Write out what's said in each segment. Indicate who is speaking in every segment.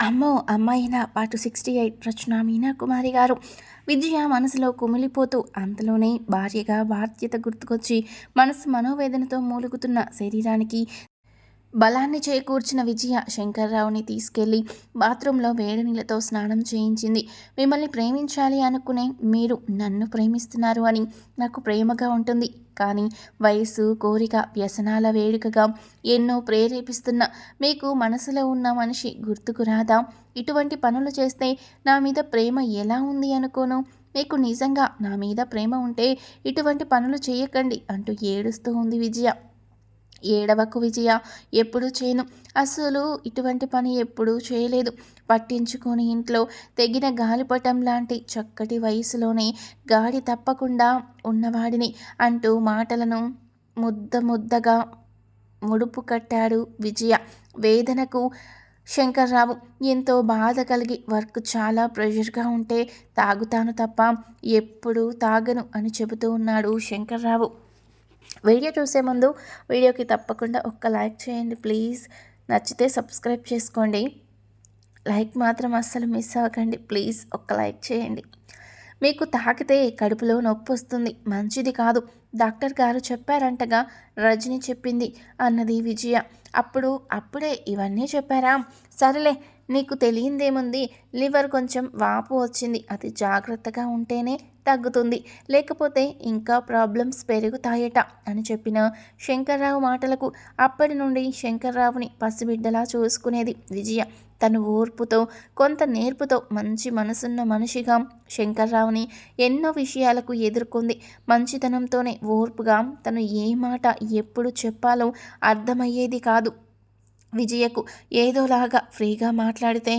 Speaker 1: అమ్మో అమ్మాయిన పాటు సిక్స్టీ ఎయిట్ రచన మీనా కుమారి గారు. విజయ మనసులో కుమిలిపోతూ అంతలోనే భార్యగా బాధ్యత గుర్తుకొచ్చి మనసు మనోవేదనతో మూలుగుతున్న శరీరానికి బలాన్ని చేకూర్చిన విజయ శంకర్రావుని తీసుకెళ్ళి బాత్రూంలో వేడి నీళ్ళతో స్నానం చేయించింది. మిమ్మల్ని ప్రేమించాలి అనుకునే మీరు నన్ను ప్రేమిస్తున్నారు అని నాకు ప్రేమగా ఉంటుంది. కానీ వయసు కోరిక వ్యసనాల వేడుకగా ఎన్నో ప్రేరేపిస్తున్న మీకు మనసులో ఉన్న మనిషి గుర్తుకు రాదా? ఇటువంటి పనులు చేస్తే నా మీద ప్రేమ ఎలా ఉంది అనుకోను? మీకు నిజంగా నా మీద ప్రేమ ఉంటే ఇటువంటి పనులు చేయకండి అంటూ ఏడుస్తూ ఉంది విజయ. ఏడవకు విజయ. ఎప్పుడూ చేయను. అసలు ఇటువంటి పని ఎప్పుడూ చేయలేదు. పట్టించుకొని ఇంట్లో తెగిన గాలిపటం లాంటి చక్కటి వయసులోనే గాడి తప్పకుండా ఉన్నవాడిని అంటూ మాటలను ముద్ద ముద్దగా ముడుపు కట్టాడు విజయ. వేదనకు శంకర్రావు ఎంతో బాధ కలిగి వర్క్ చాలా ప్రెషర్గా ఉంటే తాగుతాను తప్ప ఎప్పుడూ తాగను అని చెబుతూ ఉన్నాడు శంకర్రావు. వీడియో చూసే ముందు వీడియోకి తప్పకుండా ఒక్క లైక్ చేయండి ప్లీజ్. నచ్చితే సబ్స్క్రైబ్ చేసుకోండి. లైక్ మాత్రం అస్సలు మిస్ అవ్వకండి. ప్లీజ్ ఒక్క లైక్ చేయండి. మీకు తాకితే కడుపులో నొప్పి వస్తుంది. మంచిది కాదు. డాక్టర్ గారు చెప్పారంటగా రజని చెప్పింది అన్నది విజయ. అప్పుడు అప్పుడే ఇవన్నీ చెప్పారా? సరేలే నీకు తెలియందేముంది? లివర్ కొంచెం వాపు వచ్చింది. అది జాగ్రత్తగా ఉంటేనే తగ్గుతుంది. లేకపోతే ఇంకా ప్రాబ్లమ్స్ పెరుగుతాయట అని చెప్పిన శంకర్రావు మాటలకు అప్పటి నుండి శంకర్రావుని పసిబిడ్డలా చూసుకునేది విజయ. తను ఓర్పుతో కొంత నేర్పుతో మంచి మనసున్న మనిషిగా శంకర్రావుని ఎన్నో విషయాలకు ఎదుర్కొంది. మంచితనంతోనే ఓర్పుగా తను ఏ మాట ఎప్పుడు చెప్పాలో అర్థమయ్యేది కాదు. విజయకు ఏదోలాగా ఫ్రీగా మాట్లాడితే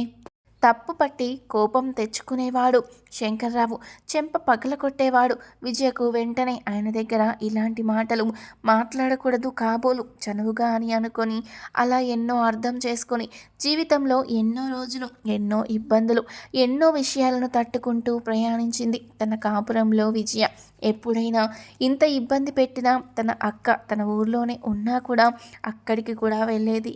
Speaker 1: తప్పు పట్టి కోపం తెచ్చుకునేవాడు. శంకర్రావు చెంప పగల కొట్టేవాడు విజయకు వెంటనే ఆయన దగ్గర ఇలాంటి మాటలు మాట్లాడకూడదు కాబోలు చనువుగా అని అనుకొని అలా ఎన్నో అర్థం చేసుకొని జీవితంలో ఎన్నో రోజులు ఎన్నో ఇబ్బందులు ఎన్నో విషయాలను తట్టుకుంటూ ప్రయాణించింది తన కాపురంలో విజయ. ఎప్పుడైనా ఇంత ఇబ్బంది పెట్టినా తన అక్క తన ఊర్లోనే ఉన్నా కూడా అక్కడికి కూడా వెళ్ళేది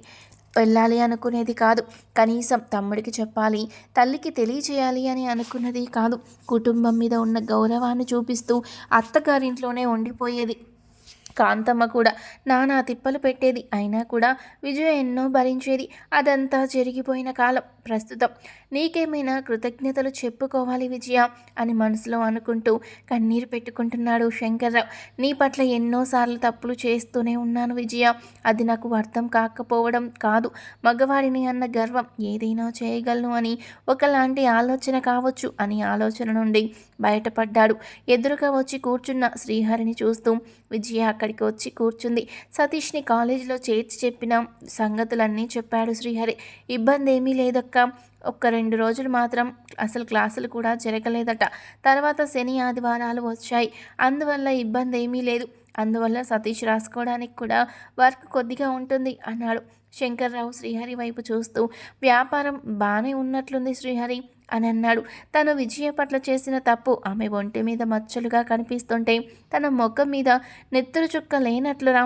Speaker 1: వెళ్ళాలి అనుకునేది కాదు. కనీసం తమ్ముడికి చెప్పాలి తల్లికి తెలియచేయాలి అని అనుకున్నది కాదు. కుటుంబం మీద ఉన్న గౌరవాన్ని చూపిస్తూ అత్తగారింట్లోనే ఉండిపోయేది. కాంతమ్మ కూడా నానా తిప్పలు పెట్టేది. అయినా కూడా విజయ ఎన్నో భరించేది. అదంతా జరిగిపోయిన కాలం. ప్రస్తుతం నీకేమైనా కృతజ్ఞతలు చెప్పుకోవాలి విజయ అని మనసులో అనుకుంటూ కన్నీరు పెట్టుకుంటున్నాడు శంకర్రావు. నీ పట్ల ఎన్నోసార్లు తప్పులు చేస్తూనే ఉన్నాను విజయ. అది నాకు అర్థం కాకపోవడం కాదు. మగవాడిని అన్న గర్వం ఏదైనా చేయగలను అని ఒకలాంటి ఆలోచన కావచ్చు అని ఆలోచన నుండి బయటపడ్డాడు. ఎదురుగా వచ్చి కూర్చున్న శ్రీహరిని చూస్తూ విజయ అక్కడికి వచ్చి కూర్చుంది. సతీష్ని కాలేజీలో చేర్చి చెప్పిన సంగతులన్నీ చెప్పాడు శ్రీహరి. ఇబ్బంది ఏమీ లేదక్క. ఒక్క రెండు రోజులు మాత్రం అసలు క్లాసులు కూడా జరగలేదట. తర్వాత శని ఆదివారాలు వచ్చాయి. అందువల్ల ఇబ్బంది ఏమీ లేదు. అందువల్ల సతీష్ రాసుకోవడానికి కూడా వర్క్ కొద్దిగా ఉంటుంది అన్నాడు శంకర్రావు శ్రీహరి వైపు చూస్తూ. వ్యాపారం బాగానే ఉన్నట్లుంది శ్రీహరి. అని అన్నాడు. తను విజయ పట్ల చేసిన తప్పు ఆమె ఒంటి మీద మచ్చలుగా కనిపిస్తుంటే తన ముఖం మీద నెత్తురు చుక్క లేనట్లురా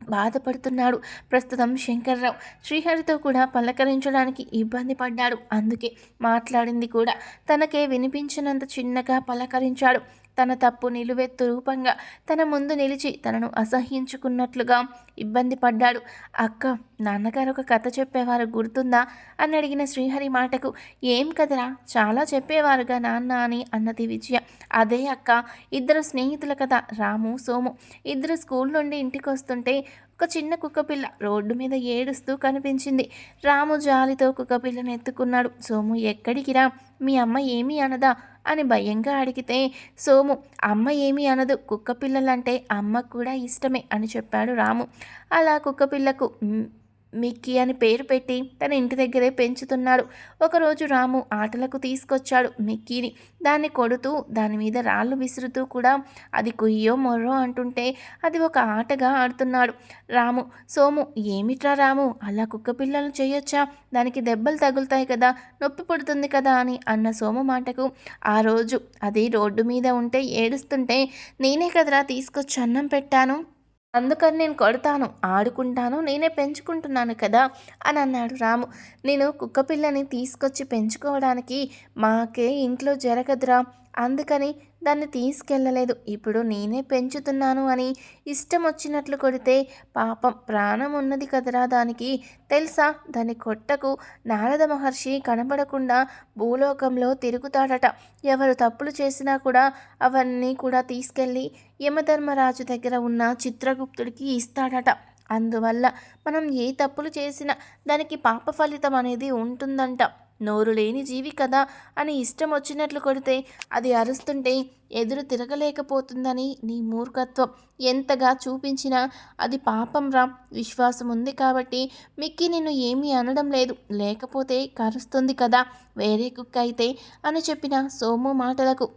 Speaker 1: బాధపడుతున్నాడు. ప్రస్తుతం శంకర్రావు శ్రీహరితో కూడా పలకరించడానికి ఇబ్బంది పడ్డాడు. అందుకే మాట్లాడింది కూడా తనకే వినిపించినంత చిన్నగా పలకరించాడు. తన తప్పు నిలువెత్తు రూపంగా తన ముందు నిలిచి తనను అసహ్యించుకున్నట్లుగా ఇబ్బంది పడ్డాడు. అక్క నాన్నగారు ఒక కథ చెప్పేవారు గుర్తుందా? అని అడిగిన శ్రీహరి మాటకు ఏం కదరా చాలా చెప్పేవారుగా నాన్న అని అన్నది విజయ. అదే అక్క ఇద్దరు స్నేహితుల కథ. రాము సోము. ఇద్దరు స్కూల్ నుండి ఇంటికి వస్తుంటే ఒక చిన్న కుక్కపిల్ల రోడ్డు మీద ఏడుస్తూ కనిపించింది. రాము జాలితో కుక్కపిల్లను ఎత్తుకున్నాడు. సోము ఎక్కడికి రా? మీ అమ్మ ఏమీ అనదా? అని భయంగా అడిగితే సోము అమ్మ ఏమీ అనదు. కుక్కపిల్లలంటే అమ్మ అమ్మకు కూడా ఇష్టమే అని చెప్పాడు రాము. అలా కుక్కపిల్లకు మిక్కీ అని పేరు పెట్టి తన ఇంటి దగ్గరే పెంచుతున్నాడు. ఒకరోజు రాము ఆటలకు తీసుకొచ్చాడు మిక్కీని. దాన్ని కొడుతూ దాని మీద రాళ్ళు విసురుతూ కూడా అది కుయ్యో మొర్రో అంటుంటే అది ఒక ఆటగా ఆడుతున్నాడు. రాము సోము ఏమిట్రా రాము అలా కుక్క పిల్లలు చేయొచ్చా? దానికి దెబ్బలు తగులుతాయి కదా నొప్పి పుడుతుంది కదా అని అన్న సోము మాటకు ఆ రోజు అది రోడ్డు మీద ఉంటే ఏడుస్తుంటే నేనే కదరా తీసుకొచ్చి అన్నం పెట్టాను. అందుకని నేను కొడతాను ఆడుకుంటాను నేనే పెంచుకుంటున్నాను కదా అని అన్నాడు రాము. నేను కుక్క పిల్లని తీసుకొచ్చి పెంచుకోవడానికి మాకే ఇంట్లో జరగదురా అందుకని దాన్ని తీసుకెళ్ళలేదు. ఇప్పుడు నేనే పెంచుతున్నాను అని ఇష్టం వచ్చినట్లు కొడితే పాపం ప్రాణం ఉన్నది కదరా దానికి. తెలుసా? దాని కొట్టకు నారద మహర్షి కనబడకుండా భూలోకంలో తిరుగుతాడట. ఎవరు తప్పులు చేసినా కూడా అవన్నీ కూడా తీసుకెళ్ళి యమధర్మరాజు దగ్గర ఉన్న చిత్రగుప్తుడికి ఇస్తాడట. అందువల్ల మనం ఏ తప్పులు చేసినా దానికి పాప ఫలితం అనేది ఉంటుందంట. నోరు లేని జీవి కదా అని ఇష్టం వచ్చినట్లు కొడితే అది అరుస్తుంటే ఎదురు తిరగలేకపోతుందని నీ మూర్ఖత్వం. ఎంతగా చూపించినా అది పాపం రా. విశ్వాసం ఉంది కాబట్టి మిక్కి నిన్ను ఏమీ అనడం లేదు. లేకపోతే కరుస్తుంది కదా వేరే కుక్క అయితే అని చెప్పిన సోము మాటలకు.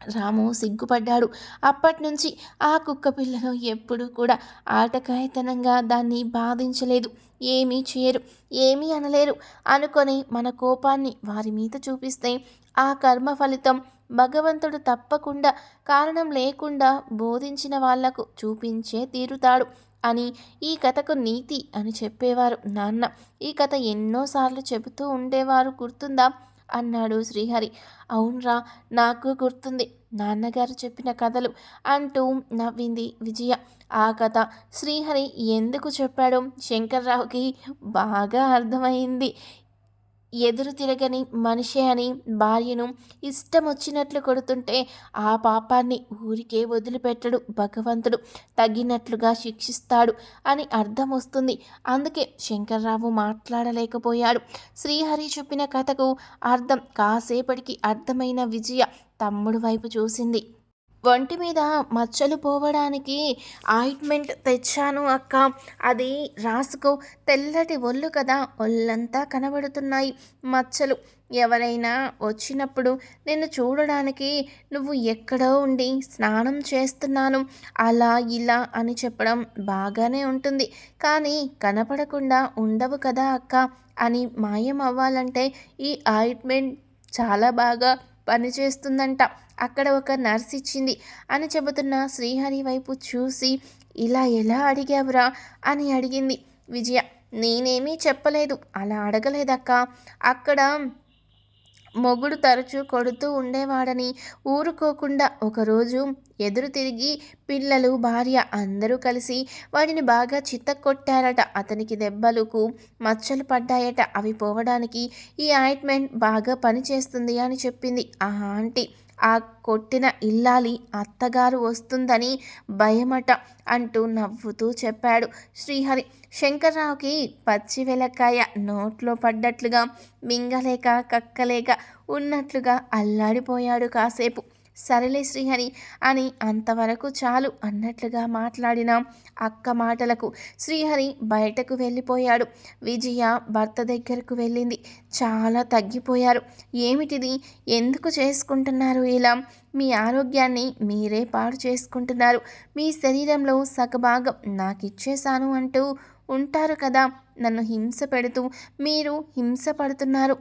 Speaker 1: రాము సిగ్గుపడ్డాడు. అప్పటినుంచి ఆ కుక్క పిల్లను ఎప్పుడూ కూడా ఆటకాయతనంగా దాన్ని బాధించలేదు. ఏమీ చేయరు ఏమీ అనలేరు అనుకొని మన కోపాన్ని వారి మీద చూపిస్తే ఆ కర్మ ఫలితం భగవంతుడు తప్పకుండా కారణం లేకుండా బోధించిన వాళ్ళకు చూపించే తీరుతాడు అని ఈ కథకు నీతి అని చెప్పేవారు నాన్న. ఈ కథ ఎన్నోసార్లు చెబుతూ ఉండేవారు గుర్తుందా? అన్నాడు శ్రీహరి. అవునరా నాకు గుర్తుంది. నాన్నగారు చెప్పిన కథలు అంటూ నవ్వింది విజయ. ఆ కథ శ్రీహరి ఎందుకు చెప్పాడో? శంకర్రావుకి బాగా అర్థమైంది. ఎదురు తిరగని మనిషి అని భార్యను ఇష్టం వచ్చినట్లు కొడుతుంటే ఆ పాపాన్ని ఊరికే వదిలిపెట్టడు భగవంతుడు. తగినట్లుగా శిక్షిస్తాడు అని అర్థం వస్తుంది. అందుకే శంకర్రావు మాట్లాడలేకపోయాడు. శ్రీహరి చెప్పిన కథకు అర్థం కాసేపటికి అర్థమైన విజయ తమ్ముడు వైపు చూసింది. ఒంటి మీద మచ్చలు పోవడానికి ఆయింట్మెంట్ తెచ్చాను అక్క. అది రాసుకో. తెల్లటి ఒళ్ళు కదా ఒళ్ళంతా కనబడుతున్నాయి మచ్చలు. ఎవరైనా వచ్చినప్పుడు నిన్ను చూడడానికి నువ్వు ఎక్కడో ఉండి స్నానం చేస్తున్నాను. అలా ఇలా అని చెప్పడం బాగానే ఉంటుంది. కానీ కనపడకుండా ఉండవు కదా అక్క అని మాయం అవ్వాలంటే ఈ ఆయింట్మెంట్ చాలా బాగా పనిచేస్తుందంట అక్కడ ఒక నర్స్ ఇచ్చింది. అని చెబుతున్న శ్రీహరి వైపు చూసి ఇలా ఎలా అడిగావురా? అని అడిగింది. విజయ నేనేమీ చెప్పలేదు. అలా అడగలేదక్క. అక్కడ మొగుడు తరచూ కొడుతూ ఉండేవాడని ఊరుకోకుండా ఒకరోజు ఎదురు తిరిగి పిల్లలు భార్య అందరూ కలిసి వాడిని బాగా చిత్తకొట్టారట అతనికి దెబ్బలకు మచ్చలు పడ్డాయట. అవి పోవడానికి ఈ ఆయింట్మెంట్ బాగా పనిచేస్తుంది అని చెప్పింది ఆ ఆంటీ. ఆ కొట్టిన ఇల్లాలి అత్తగారు వస్తుందని భయమట అంటూ నవ్వుతూ చెప్పాడు శ్రీహరి. శంకర్రావుకి పచ్చి వెలకాయ నోట్లో పడ్డట్లుగా మింగలేక కక్కలేక ఉన్నట్లుగా అల్లాడిపోయాడు కాసేపు. సరేలే శ్రీహరి అని అంతవరకు చాలు అన్నట్లుగా మాట్లాడిన అక్క మాటలకు శ్రీహరి బయటకు వెళ్ళిపోయాడు. విజయ భర్త దగ్గరకు వెళ్ళింది. చాలా తగ్గిపోయారు. ఏమిటిది? ఎందుకు చేసుకుంటున్నారు ఇలా? మీ ఆరోగ్యాన్ని మీరే పాడు చేసుకుంటున్నారు. మీ శరీరంలో సగభాగం నాకు ఇచ్చేశాను అంటూ ఉంటారు కదా. నన్ను హింస పెడుతూ మీరు హింస పడుతున్నారు.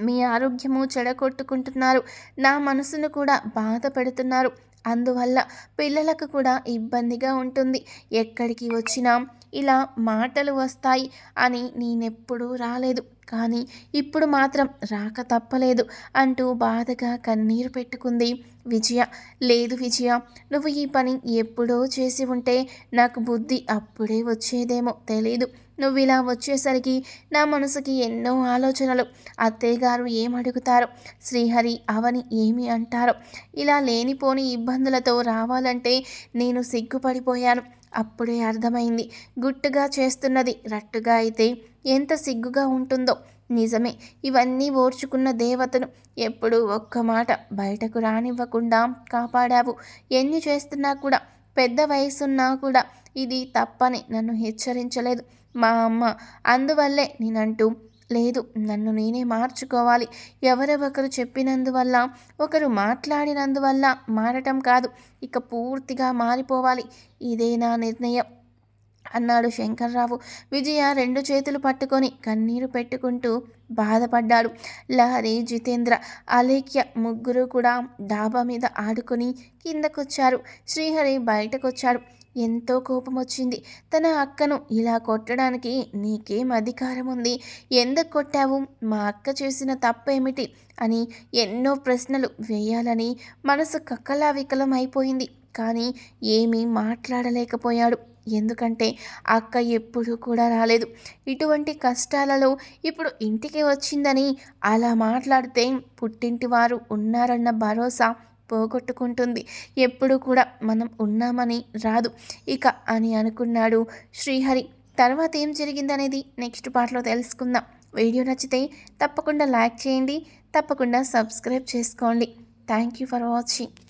Speaker 1: మీ ఆరోగ్యము చెడగొట్టుకుంటున్నారు. నా మనసును కూడా బాధ పెడుతున్నారు. అందువల్ల పిల్లలకు కూడా ఇబ్బందిగా ఉంటుంది. ఎక్కడికి వచ్చినా ఇలా మాటలు వస్తాయి అని నేనెప్పుడూ రాలేదు. కానీ ఇప్పుడు మాత్రం రాక తప్పలేదు అంటూ బాధగా కన్నీరు పెట్టుకుంది విజయ. లేదు విజయ నువ్వు ఈ పని ఎప్పుడో చేసి ఉంటే నాకు బుద్ధి అప్పుడే వచ్చేదేమో తెలీదు. నువ్వు ఇలా వచ్చేసరికి నా మనసుకి ఎన్నో ఆలోచనలు. అత్తయ్యగారు ఏమడుగుతారు శ్రీహరి అవని ఏమి అంటారో? ఇలా లేనిపోని ఇబ్బందులతో రావాలంటే నేను సిగ్గుపడిపోయాను. అప్పుడే అర్థమైంది. గుట్టుగా చేస్తున్నది. రట్టుగా అయితే ఎంత సిగ్గుగా ఉంటుందో. నిజమే ఇవన్నీ ఓర్చుకున్న దేవతను ఎప్పుడూ ఒక్క మాట బయటకు రానివ్వకుండా కాపాడావు. ఎన్ని చేస్తున్నా కూడా పెద్ద వయసున్నా కూడా ఇది తప్పని నన్ను హెచ్చరించలేదు. మా అమ్మ అందువల్లే నేనంటూ లేదు నన్ను నేనే మార్చుకోవాలి. ఎవరెవరు చెప్పినందువల్ల ఒకరు మాట్లాడినందువల్ల మారటం కాదు ఇక పూర్తిగా మారిపోవాలి. ఇదే నా నిర్ణయం. అన్నాడు శంకర్రావు. విజయ రెండు చేతులు పట్టుకొని కన్నీరు పెట్టుకుంటూ బాధపడ్డాడు. లహరి జితేంద్ర అలేఖ్య ముగ్గురు కూడా డాబా మీద ఆడుకొని కిందకొచ్చారు. శ్రీహరి బయటకొచ్చాడు. ఎంతో కోపం వచ్చింది తన అక్కను ఇలా కొట్టడానికి నీకేం అధికారం ఉంది ఎందుకు కొట్టావు? మా అక్క చేసిన తప్పేమిటి? అని ఎన్నో ప్రశ్నలు వేయాలని మనసు కక్కలా వికలం అయిపోయింది కానీ ఏమీ మాట్లాడలేకపోయాడు. ఎందుకంటే అక్క ఎప్పుడూ కూడా రాలేదు. ఇటువంటి కష్టాలలో ఇప్పుడు ఇంటికి వచ్చిందని అలా మాట్లాడితే పుట్టింటి వారు ఉన్నారన్న భరోసా పోగొట్టుకుంటుంది. ఎప్పుడు కూడా మనం ఉన్నామని రాదు. ఇక అని అనుకున్నాడు శ్రీహరి. తర్వాత ఏం జరిగిందనేది నెక్స్ట్ పార్ట్లో తెలుసుకుందాం. వీడియో నచ్చితే తప్పకుండా లైక్ చేయండి. తప్పకుండా సబ్స్క్రైబ్ చేసుకోండి. Thank you for watching.